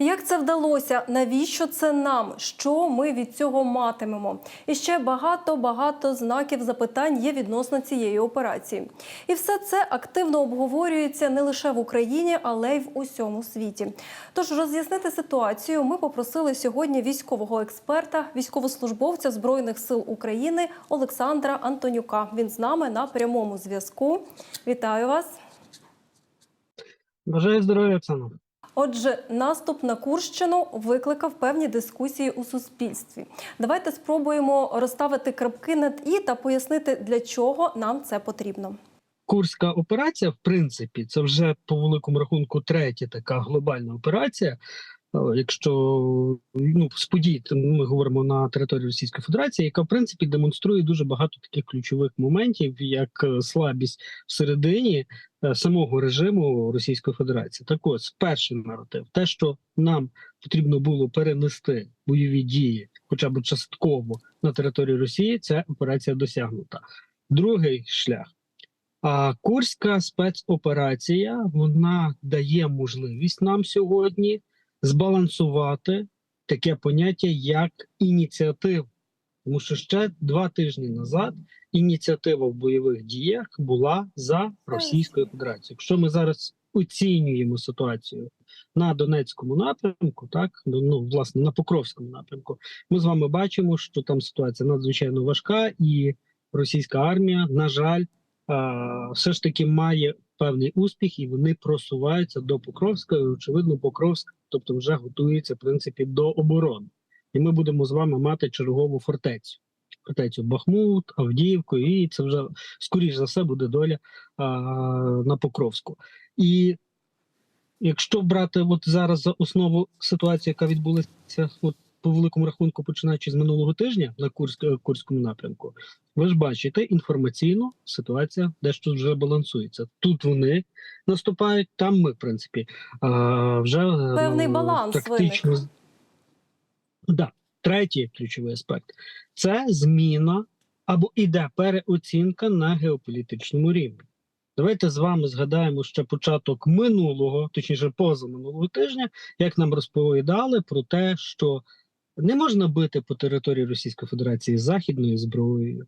Як це вдалося? Навіщо це нам? Що ми від цього матимемо? І ще багато багато знаків запитань є відносно цієї операції. І все це активно обговорюється не лише в Україні, але й в усьому світі. Тож роз'яснити ситуацію ми попросили сьогодні військового експерта, військовослужбовця збройних сил України Олександра Антонюка. Він з нами на прямому зв'язку. Вітаю вас. Бажаю здоров'я, Оксана. Отже, наступ на Курщину викликав певні дискусії у суспільстві. Давайте спробуємо розставити крапки над і та пояснити, для чого нам це потрібно. Курська операція, в принципі, це вже по великому рахунку третя така глобальна операція. Е, Якщо ну з подій ми говоримо на території Російської Федерації, яка в принципі демонструє дуже багато таких ключових моментів, як е, слабість всередині е, самого режиму Російської Федерації. Так ось перший наратив, те, що нам потрібно було перенести бойові дії, хоча б частково на територію Росії, ця операція досягнута. Другий шлях. А Курська спецоперація вона дає можливість нам сьогодні збалансувати таке поняття як ініціатива. Тому що ще два тижні назад ініціатива в бойових діях була за Російською Федерацією. Якщо ми зараз оцінюємо ситуацію на Донецькому напрямку, так ну власне на Покровському напрямку, ми з вами бачимо, що там ситуація надзвичайно важка, і російська армія, на жаль, все ж таки має певний успіх, і вони просуваються до Покровська. І, очевидно, Покровськ, тобто, вже готується в принципі до оборони, і ми будемо з вами мати чергову фортецю. Фортецю Бахмут, Авдіївку, і це вже скоріш за все буде доля а, на Покровську. І якщо брати от зараз за основу ситуацію, яка відбулася от по великому рахунку, починаючи з минулого тижня на Курськ, Курському напрямку, ви ж бачите, інформаційно ситуація дещо вже балансується. Тут вони наступають, там ми, в принципі, вже е, Певний баланс тактично. виник. Да. Третій ключовий аспект це зміна або іде переоцінка на геополітичному рівні. Давайте з вами згадаємо ще початок минулого, точніше позаминулого тижня, як нам розповідали про те, що не можна бити по території Російської Федерації західною зброєю,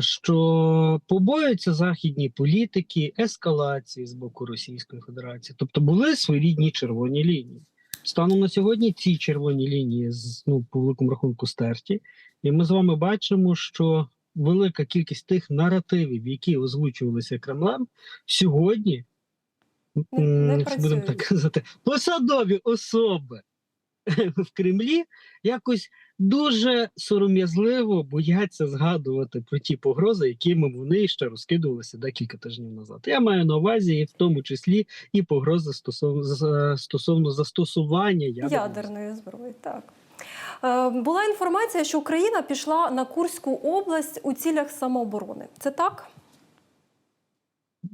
що побоюються західні політики ескалації з боку Російської Федерації, тобто були своєрідні червоні лінії. Станом на сьогодні ці червоні лінії з ну по великому рахунку стерті, і ми з вами бачимо, що велика кількість тих наративів, які озвучувалися Кремлем, сьогодні Не- не будемо так казати, посадові особи в Кремлі якось дуже сором'язливо бояться згадувати про ті погрози, якими вони ще розкидувалися декілька тижнів назад. Я маю на увазі, і в тому числі і погрози стосовно з- стосовно застосування ядерної Ядерної зброї. Так. Е, Була інформація, що Україна пішла на Курську область у цілях самооборони. Це так?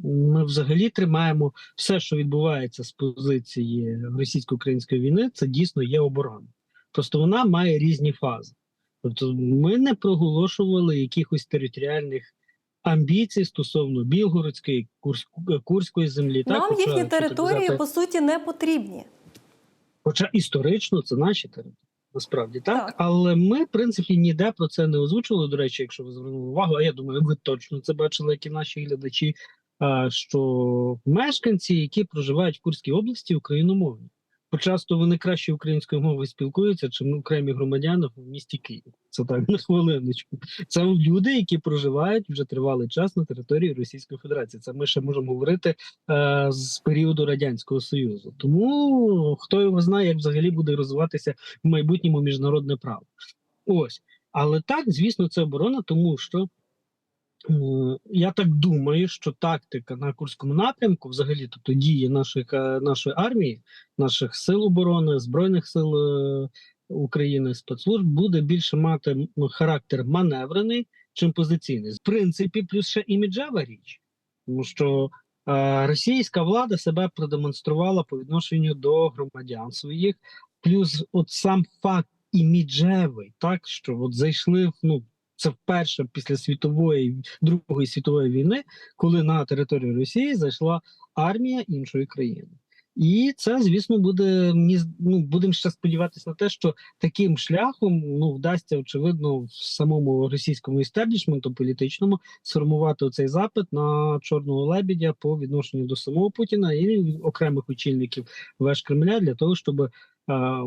Ми взагалі тримаємо все, що відбувається з позиції російсько-української війни, це дійсно є оборона. Просто вона має різні фази. Тобто, ми не проголошували якихось територіальних амбіцій стосовно Білгородської, Курськ- Курської землі. Нам так, їхні території по суті не потрібні. Хоча історично це наші території, насправді так? Так. Але ми, в принципі, ніде про це не озвучували. До речі, якщо ви звернули увагу, а я думаю, ви точно це бачили, як і наші глядачі. А, Що мешканці, які проживають в Курській області, україномовні. Бо часто вони краще українською мовою спілкуються, чим окремі громадяни в місті Київ. Це так на хвилиночку. Це люди, які проживають вже тривалий час на території Російської Федерації. Це ми ще можемо говорити е, з періоду радянського союзу. Тому хто його знає, як взагалі буде розвиватися в майбутньому міжнародне право. Ось, але так, звісно, це оборона, тому що. Я так думаю, що тактика на Курському напрямку, взагалі, тобто дії наших, е, нашої армії, наших сил оборони, збройних сил е, України, спецслужб буде більше мати характер маневрений, чим позиційний. В принципі, плюс ще іміджева річ, тому що е, російська влада себе продемонструвала по відношенню до громадян своїх, плюс от сам факт іміджевий, так що от зайшли ну. Це вперше після світової Другої світової війни, коли на територію Росії зайшла армія іншої країни. І це, звісно, буде ну, будемо ще сподіватися на те, що таким шляхом ну вдасться очевидно в самому російському істеблішменту політичному сформувати цей запит на чорного лебідя по відношенню до самого Путіна і окремих очільників веж Кремля для того, щоб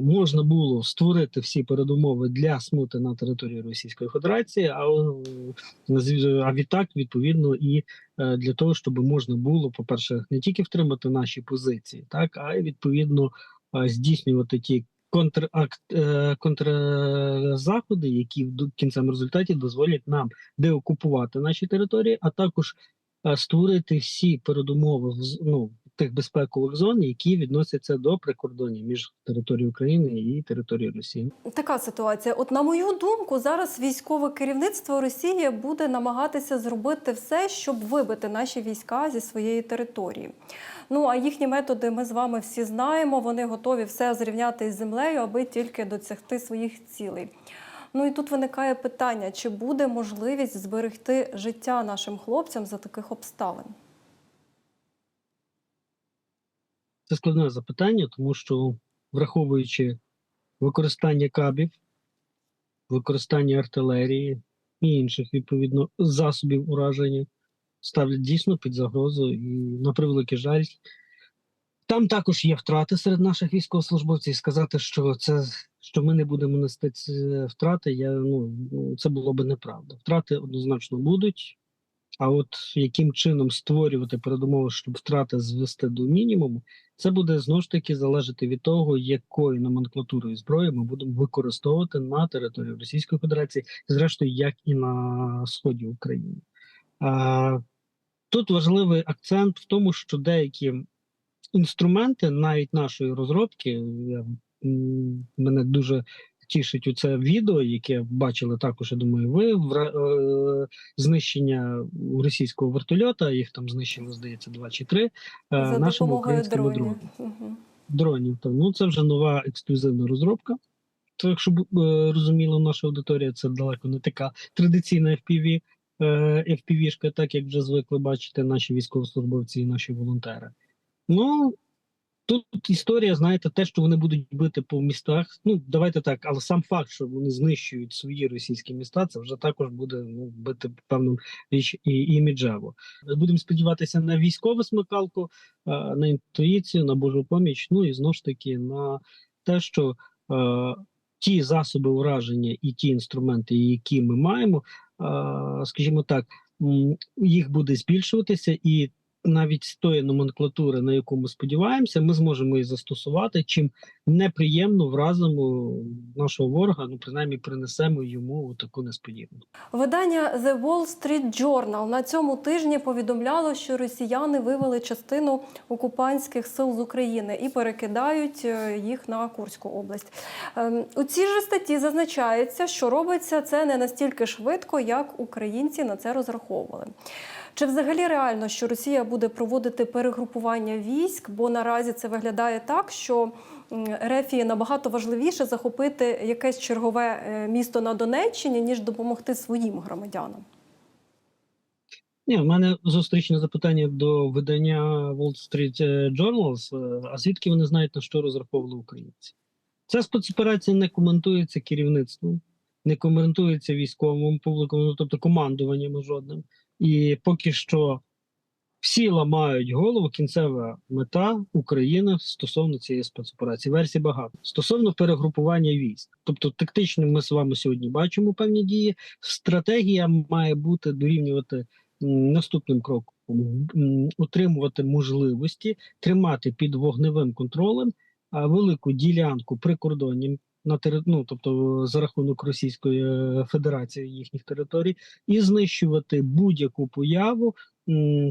можна було створити всі передумови для смути на території Російської Федерації, а, е, а відтак відповідно і е, для того, щоб можна було, по-перше, не тільки втримати наші позиції, так а й відповідно е, здійснювати ті контракт е, контрзаходи, які в кінцевому результаті дозволять нам деокупувати наші території, а також е, створити всі передумови ну, тих безпекових зон, які відносяться до прикордонів між територією України і територією Росії. Така ситуація. От на мою думку, зараз військове керівництво Росії буде намагатися зробити все, щоб вибити наші війська зі своєї території. Ну а їхні методи ми з вами всі знаємо. Вони готові все зрівняти із землею, аби тільки досягти своїх цілей. Ну і тут виникає питання: чи буде можливість зберегти життя нашим хлопцям за таких обставин? Це складне запитання, тому що враховуючи використання кабів, використання артилерії і інших відповідно засобів ураження, ставлять дійсно під загрозу і на превеликий жаль. Там також є втрати серед наших військовослужбовців. Сказати, що це що ми не будемо нести ці втрати, я ну, це було би неправда. Втрати однозначно будуть. А от яким чином створювати передумови, щоб втрати звести до мінімуму, це буде знову ж таки залежати від того, якою номенклатурою зброї ми будемо використовувати на території Російської Федерації, зрештою, як і на сході України. Тут важливий акцент в тому, що деякі інструменти, навіть нашої розробки, мене дуже тішить у це відео, яке бачили також, я думаю, ви е, знищення російського вертольота. Їх там знищили, здається, два чи три. е, за українськими дронів. дронами Мгм. дронів. Там ну це вже нова ексклюзивна розробка. То, якщо б е, розуміла наша аудиторія, це далеко не така традиційна FPV, е, FPV-шка, так як вже звикли бачити наші військовослужбовці і наші волонтери. Ну тут історія, знаєте, те, що вони будуть бити по містах. Ну давайте так, але сам факт, що вони знищують свої російські міста, це вже також буде ну, бити певним річ і іміджево. Будемо сподіватися на військову смикалку, е, на інтуїцію, на Божу поміч. Ну і знову ж таки на те, що е, ті засоби ураження і ті інструменти, які ми маємо, е, скажімо так, їх буде збільшуватися, і навіть з тої номенклатури, на яку ми сподіваємося, ми зможемо її застосувати, чим неприємно вразимо нашого ворога, ну принаймні принесемо йому таку несподіваність. Видання The Wall Street Journal на цьому тижні повідомляло, що росіяни вивели частину окупантських сил з України і перекидають е, їх на Курську область. Ем, У цій же статті зазначається, що робиться це не настільки швидко, як українці на це розраховували. Чи взагалі реально, що Росія буде проводити перегрупування військ? Бо наразі це виглядає так, що Рефії набагато важливіше захопити якесь чергове е, місто на Донеччині, ніж допомогти своїм громадянам. Ні, в мене зустрічне запитання до видання Wall Street е, Journals. е, А звідки вони знають на що розраховували українці? Ця спецоперація не коментується керівництвом, не коментується військовим публіком, ну тобто командуванням жодним. І поки що всі ламають голову. Кінцева мета України стосовно цієї спецоперації. Версій багато стосовно перегрупування військ. Тобто, тактично ми з вами сьогодні бачимо певні дії. Стратегія має бути дорівнювати наступним кроком: утримувати можливості, тримати під вогневим контролем велику ділянку прикордонні на ну, тобто за рахунок Російської е, Федерації їхніх територій, і знищувати будь-яку появу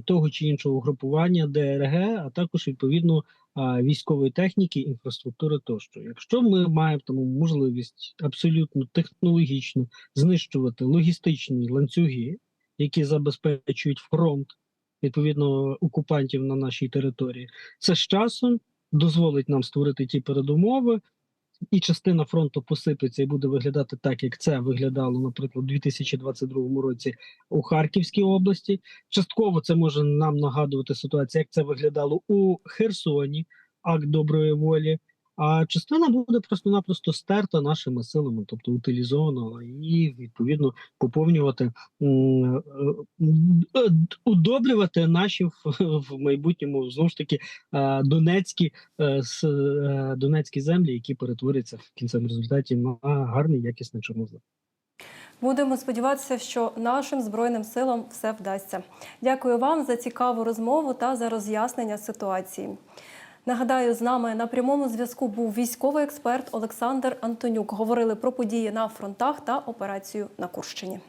того чи іншого групування ДРГ, а також відповідно військової техніки, інфраструктури тощо. Якщо ми маємо тому можливість абсолютно технологічно знищувати логістичні ланцюги, які забезпечують фронт відповідно окупантів на нашій території, це з часом дозволить нам створити ті передумови. І частина фронту посипеться і буде виглядати так, як це виглядало, наприклад, у 2022 році у Харківській області. Частково це може нам нагадувати ситуацію, як це виглядало у Херсоні. акт доброї волі. А частина буде просто-напросто стерта нашими силами, тобто утилізована, і відповідно поповнювати е, е, удобрювати наші в, майбутньому знову ж таки е, донецькі е, донецькі землі, які перетворяться в кінцевому результаті на гарний якісний чорнозем. Будемо сподіватися, що нашим збройним силам все вдасться. Дякую вам за цікаву розмову та за роз'яснення ситуації. Нагадаю, з нами на прямому зв'язку був військовий експерт Олександр Антонюк. Говорили про події на фронтах та операцію на Курщині.